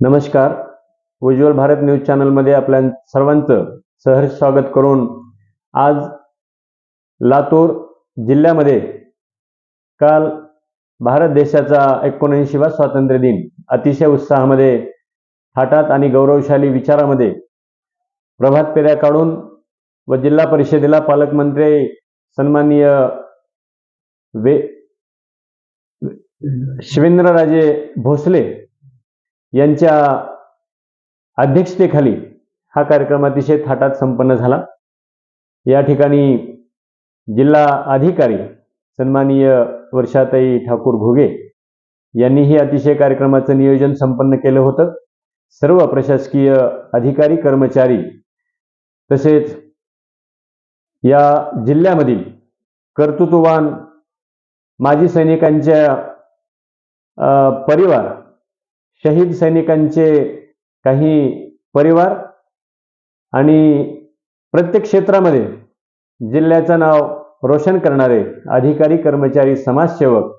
नमस्कार. उज्ज्वल भारत न्यूज चॅनलमध्ये आपल्या सर्वांचं सहर्ष स्वागत करून आज लातूर जिल्ह्यामध्ये काल भारत देशाचा एकोणऐंशीवा स्वातंत्र्य दिन. अतिशय उत्साहामध्ये थाटात आणि गौरवशाली विचारामध्ये प्रभात फेऱ्या काढून व जिल्हा परिषदेला पालकमंत्री सन्माननीय वे शिवेंद्रराजे भोसले यांच्या अध्यक्षतेखाली हा कार्यक्रम अतिशय थाटात संपन्न झाला. या ठिकाणी जिल्हा अधिकारी सन्माननीय वर्षाताई ठाकूर घोगे यांनीही अतिशय कार्यक्रमाचं नियोजन संपन्न केलं होतं. सर्व प्रशासकीय अधिकारी कर्मचारी तसेच या जिल्ह्यामधील कर्तृत्ववान माजी सैनिकांच्या परिवार शहीद सैनिकांचे काही परिवार आणि प्रत्येक क्षेत्रामध्ये जिल्ह्याचं नाव रोशन करणारे अधिकारी कर्मचारी समाजसेवक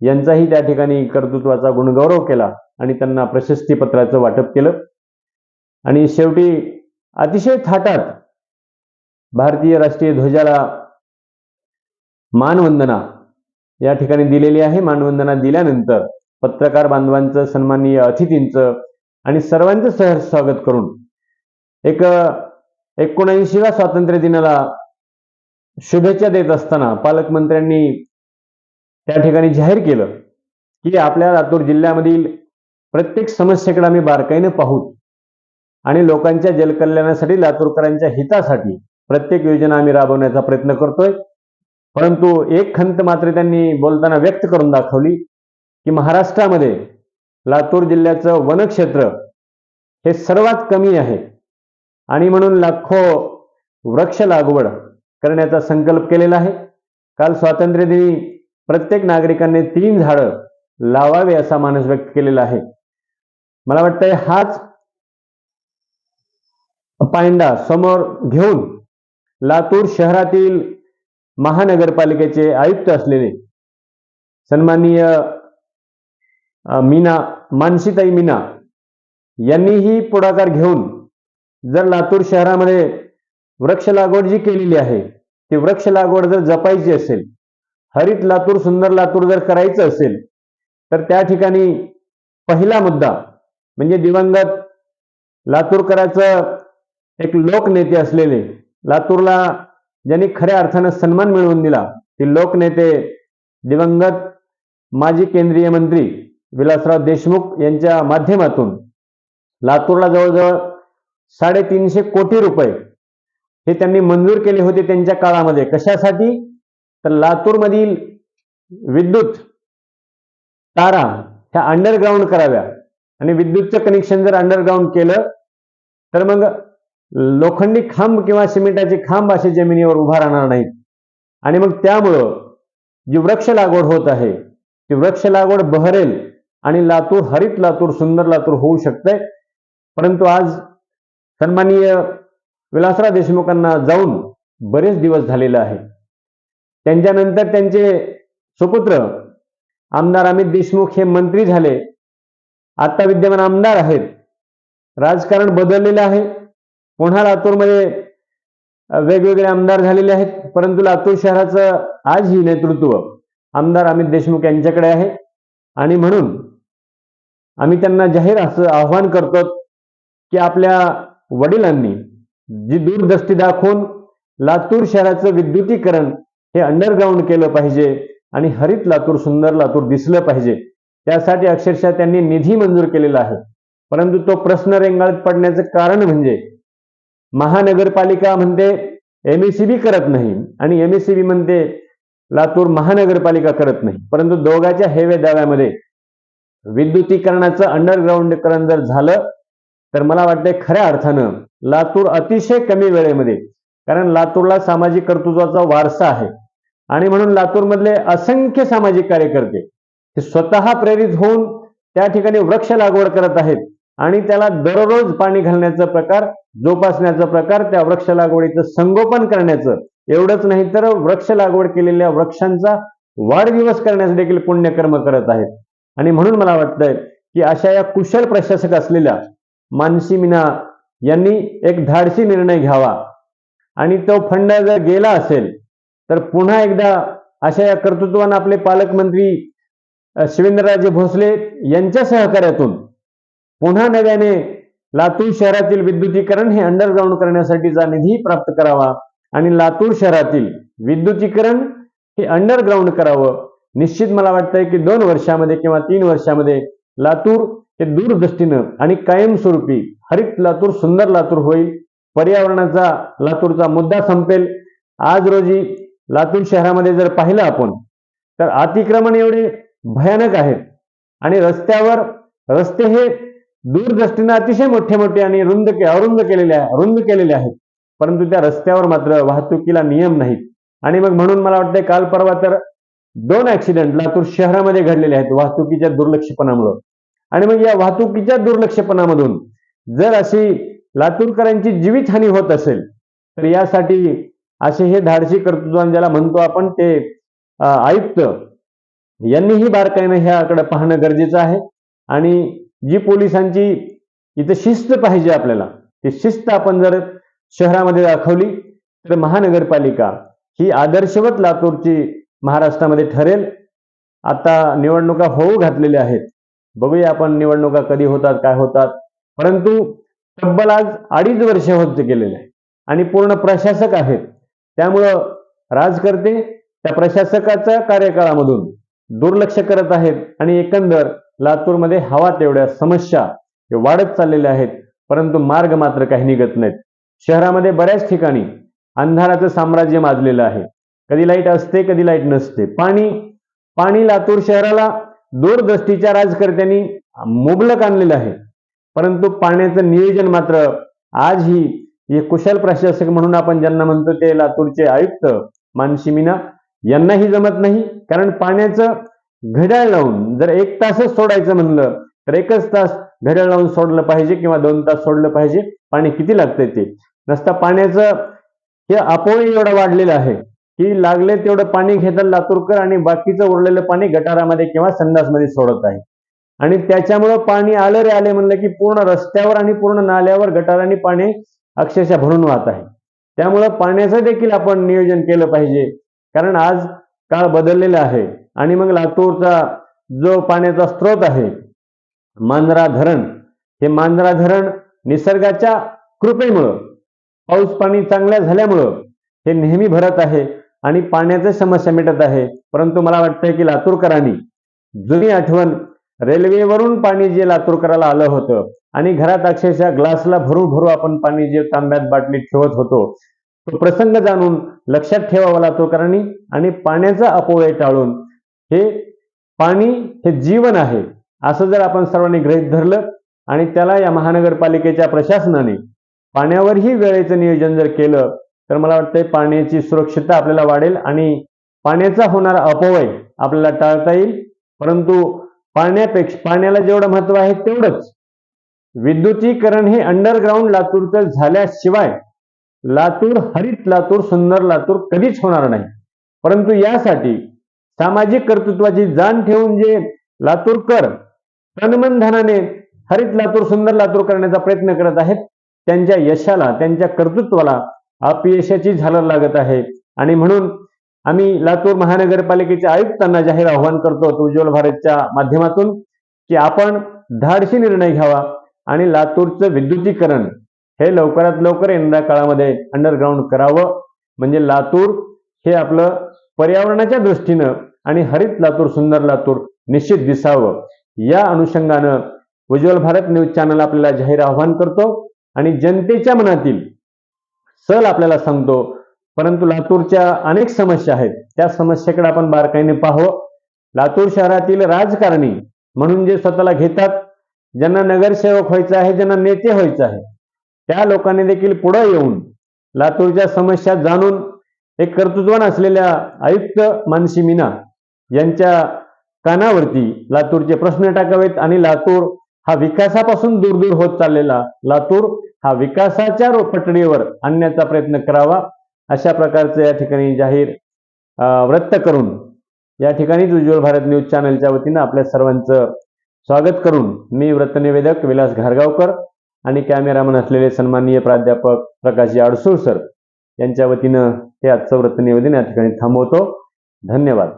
यांचाही त्या ठिकाणी कर्तृत्वाचा गुणगौरव केला आणि त्यांना प्रशस्तीपत्राचं वाटप केलं. आणि शेवटी अतिशय थाटात भारतीय राष्ट्रीय ध्वजाला मानवंदना या ठिकाणी दिलेली आहे. मानवंदना दिल्यानंतर पत्रकार बांधवांचं सन्माननीय अतिथींचं आणि सर्वांचं सह स्वागत करून एक एकोणऐंशीव्या स्वातंत्र्य दिनाला शुभेच्छा देत असताना पालकमंत्र्यांनी त्या ठिकाणी जाहीर केलं की आपल्या लातूर जिल्ह्यामधील प्रत्येक समस्येकडे आम्ही बारकाईने पाहू आणि लोकांच्या जलकल्याणासाठी लातूरकरांच्या हितासाठी प्रत्येक योजना आम्ही राबवण्याचा प्रयत्न करतोय. परंतु एक खंत मात्र त्यांनी बोलताना व्यक्त करून दाखवली की महाराष्ट्रामध्ये लातूर जिल्ह्याचं वनक्षेत्र हे सर्वात कमी आहे. आणि म्हणून लाखो वृक्ष लागवड करण्याचा संकल्प केलेला आहे. काल स्वातंत्र्यदिनी प्रत्येक नागरिकांनी तीन झाडं लावावे असा मानस व्यक्त केलेला आहे. मला वाटतंय हाच पायंडा समोर घेऊन लातूर शहरातील महानगरपालिकेचे आयुक्त असलेले सन्माननीय मीना मानसीताई मीना यांनीही पुढाकार घेऊन जर लातूर शहरामध्ये वृक्ष लागवड जी केलेली आहे ती वृक्ष लागवड जर जपायची असेल हरित लातूर सुंदर लातूर जर करायचं असेल तर त्या ठिकाणी पहिला मुद्दा म्हणजे दिवंगत लातूरकराचं एक लोकनेते असलेले लातूरला ज्यांनी खऱ्या अर्थानं सन्मान मिळवून दिला ते लोकनेते दिवंगत माजी केंद्रीय मंत्री विलासराव देशमुख यांच्या माध्यमातून लातूरला जवळजवळ साडेतीनशे कोटी रुपये हे त्यांनी मंजूर केले होते त्यांच्या काळामध्ये. कशासाठी? तर लातूरमधील विद्युत तारा ह्या अंडरग्राऊंड कराव्या. आणि विद्युतचं कनेक्शन जर अंडरग्राऊंड केलं तर मग लोखंडी खांब किंवा सिमेंटाचे खांब असे जमिनीवर उभा राहणार नाहीत. आणि मग त्यामुळं जी वृक्ष लागवड होत आहे ती वृक्ष लागवड बहरेल. आणि लातूर हरित लातूर सुंदर लातूर होऊ शकते परंतु आज सन्माननीय विलासराव देशमुखांना जाऊन बरेच दिवस झालेले आहे. त्यांच्यानंतर त्यांचे सुपुत्र आमदार अमित देशमुख हे मंत्री झाले. आता विद्यमान आमदार आहेत. राजकारण बदललेलं आहे. पुन्हा लातूरमध्ये वेगवेगळे आमदार झालेले आहेत. परंतु लातूर शहराचं आजही नेतृत्व आमदार अमित देशमुख यांच्याकडे आहे. आणि म्हणून आम्ही त्यांना जाहीर असं आव्हान करतो की आपल्या वडिलांनी जी दूरदृष्टी दाखवून लातूर शहराचं विद्युतीकरण हे अंडरग्राऊंड केलं पाहिजे आणि हरित लातूर सुंदर लातूर दिसलं पाहिजे त्यासाठी अक्षरशः त्यांनी निधी मंजूर केलेला आहे. परंतु तो प्रश्न रेंगाळत पडण्याचं कारण म्हणजे महानगरपालिका म्हणते एमएसीबी करत नाही आणि एमएसीबी म्हणते लातूर महानगरपालिका करत नाही. परंतु दोघांच्या हेवे दाव्यामध्ये विद्युतीकरणाचं अंडरग्राऊंडकरण जर झालं तर मला वाटतंय खऱ्या अर्थानं लातूर अतिशय कमी वेळेमध्ये कारण लातूरला सामाजिक कर्तृत्वाचा वारसा आहे. आणि म्हणून लातूरमधले असंख्य सामाजिक कार्यकर्ते ते स्वतः प्रेरित होऊन त्या ठिकाणी वृक्ष लागवड करत आहेत. आणि त्याला दररोज पाणी घालण्याचा प्रकार जोपासण्याचा प्रकार त्या वृक्ष लागवडीचं संगोपन करण्याचं एवढंच नाही तर वृक्ष लागवड केलेल्या वृक्षांचा वाढदिवस करण्यास देखील पुण्यकर्म करत आहेत. आणि म्हणून मला वाटतंय की अशा या कुशल प्रशासक असलेल्या मानसी मीना यांनी एक धाडसी निर्णय घ्यावा. आणि तो फंड जर गेला असेल तर पुन्हा एकदा अशा या कर्तृत्वान आपले पालकमंत्री शिवेंद्रराजे भोसले यांच्या सहकार्यातून पुन्हा नव्याने लातूर शहरातील विद्युतीकरण हे अंडरग्राऊंड करण्यासाठीचा निधी प्राप्त करावा आणि लातूर शहरातील विद्युतीकरण हे अंडरग्राऊंड करावं निश्चित मला वाटतंय की दोन वर्षामध्ये किंवा तीन वर्षामध्ये लातूर हे दूरदृष्टीनं आणि कायमस्वरूपी हरित लातूर सुंदर लातूर होईल. पर्यावरणाचा लातूरचा मुद्दा संपेल. आज रोजी लातूर शहरामध्ये जर पाहिलं आपण तर अतिक्रमण एवढे भयानक आहेत. आणि रस्त्यावर रस्ते हे दूरदृष्टीनं अतिशय मोठे मोठे आणि रुंद के अरुंद केलेले आहे रुंद केलेले आहेत. परंतु त्या रस्त्यावर मात्र वाहतुकीला नियम नाहीत. आणि मग म्हणून मला वाटतंय काल परवा तर दोन ऍक्सिडेंट लातूर शहरामध्ये घडलेले आहेत वाहतुकीच्या दुर्लक्षपणामुळं. आणि मग या वाहतुकीच्या दुर्लक्षपणामधून जर अशी लातूरकरांची जीवितहानी होत असेल तर यासाठी असे हे धाडसी कर्तृत्वान ज्याला म्हणतो आपण ते आयुक्त यांनीही बारकाईनं ह्याकडे पाहणं गरजेचं आहे. आणि जी पोलिसांची इथं शिस्त पाहिजे आपल्याला ती शिस्त आपण जर शहरामध्ये दाखवली तर महानगरपालिका ही आदर्शवत लातूरची महाराष्ट्रामध्ये ठरेल. आता निवडणुका होऊ घातलेल्या आहेत. बघूया आपण निवडणुका कधी होतात काय होतात. परंतु तब्बल आज अडीच वर्ष होत गेलेले आहे आणि पूर्ण प्रशासक आहेत. त्यामुळं राजकर्ते त्या प्रशासकाच्या कार्यकाळामधून दुर्लक्ष करत आहेत. आणि एकंदर लातूरमध्ये हवा तेवढ्या समस्या हे वाढत चाललेल्या आहेत. परंतु मार्ग मात्र काही निघत नाहीत. शहरामध्ये बऱ्याच ठिकाणी अंधाराचं साम्राज्य माजलेलं आहे. कधी लाइट असते कधी लाइट नसते. पाणी पाणी लातूर शहराला दूरदृष्टीच्या राजकर्त्यांनी मुबलक आणलेलं आहे. परंतु पाण्याचं नियोजन मात्र आजही हे कुशल प्रशासक म्हणून आपण ज्यांना म्हणतो ते लातूरचे आयुक्त मानसी मीना यांनाही जमत नाही. कारण पाण्याचं घड्याळ लावून जर एक तासच सोडायचं म्हणलं तर एकच तास घड्याळ लावून सोडलं पाहिजे किंवा दोन तास सोडलं पाहिजे. पाणी किती लागतंय ते? नसता पाण्याचं हे अपोळी एवढं वाढलेलं आहे. की लागले तेवढं पाणी घेतात लातूरकर आणि बाकीचं उरलेलं पाणी गटारामध्ये किंवा संडासमध्ये सोडत आहे. आणि त्याच्यामुळं पाणी आलं रे आले म्हणलं की पूर्ण रस्त्यावर आणि पूर्ण नाल्यावर गटाराने पाणी अक्षरशः भरून वाहत आहे. त्यामुळं पाण्याचं देखील आपण नियोजन केलं पाहिजे. कारण आज काळ बदललेला आहे. आणि मग लातूरचा जो पाण्याचा स्रोत आहे मांजरा धरण हे मांजरा धरण निसर्गाच्या कृपेमुळं पाऊस पाणी चांगल्या झाल्यामुळं हे नेहमी भरत आहे. आणि पाण्याच्या समस्या मिटत आहे. परंतु मला वाटतंय की लातूरकरांनी जुनी आठवण रेल्वेवरून पाणी जे लातूरकराला आलं होतं आणि घरात अक्षरशः ग्लासला भरू भरू आपण पाणी जे तांब्यात बाटलीत ठेवत होतो तो प्रसंग जाणून लक्षात ठेवावा लातूरकरांनी आणि पाण्याचा अपव्यय टाळून हे पाणी हे जीवन आहे असं जर आपण सर्वांनी गृहीत धरलं आणि त्याला या महानगरपालिकेच्या प्रशासनाने पाण्यावरही वेळेचं नियोजन जर केलं तर मला वाटतंय पाण्याची सुरक्षितता आपल्याला वाढेल आणि पाण्याचा होणारा अपव्यय आपल्याला टाळता येईल. परंतु पाण्यापेक्षा पाण्याला जेवढं महत्त्व आहे तेवढंच. विद्युतीकरण हे अंडरग्राऊंड लातूरचं झाल्याशिवाय लातूर हरित लातूर सुंदर लातूर कधीच होणार नाही. परंतु यासाठी सामाजिक कर्तृत्वाची जाण ठेवून जे लातूरकर तनमन धनाने हरित लातूर सुंदर लातूर करण्याचा प्रयत्न करत आहेत त्यांच्या यशाला त्यांच्या कर्तृत्वाला अपयशाची झालर लागत आहे. आणि म्हणून आम्ही लातूर महानगरपालिकेच्या आयुक्तांना जाहीर आव्हान करतो उज्ज्वल भारतच्या माध्यमातून की आपण धाडशी निर्णय घ्यावा आणि लातूरचं विद्युतीकरण हे लवकरात लवकर येणाऱ्या काळामध्ये अंडरग्राऊंड करावं. म्हणजे लातूर हे आपलं पर्यावरणाच्या दृष्टीनं आणि हरित लातूर सुंदर लातूर निश्चित दिसावं. या अनुषंगानं उज्ज्वल भारत न्यूज चॅनल आपल्याला जाहीर आव्हान करतो आणि जनतेच्या मनातील सल आपल्याला सांगतो. परंतु लातूरच्या अनेक समस्या आहेत. त्या समस्येकडे आपण बारकाईने पाहावं. लातूर शहरातील राजकारणी म्हणून जे स्वतःला घेतात ज्यांना नगरसेवक व्हायचं आहे ज्यांना नेते व्हायचं आहे त्या लोकांनी देखील पुढे येऊन लातूरच्या समस्या जाणून एक कर्तृत्वान असलेल्या आयुक्त मानसी मीना यांच्या कानावरती लातूरचे प्रश्न टाकावेत आणि लातूर हा विकासापासून दूर दूर होत चाललेला लातूर हा विकासाच्या रो- पटडीवर आणण्याचा प्रयत्न करावा अशा प्रकारचं या ठिकाणी जाहीर वृत्त करून या ठिकाणीच उज्ज्वल भारत न्यूज चॅनलच्या वतीनं आपल्या सर्वांचं स्वागत करून मी वृत्तनिवेदक विलास घारगावकर आणि कॅमेरामन असलेले सन्माननीय प्राध्यापक प्रकाश अडसूळ सर यांच्या वतीनं हे आजचं वृत्तनिवेदन या ठिकाणी थांबवतो. धन्यवाद.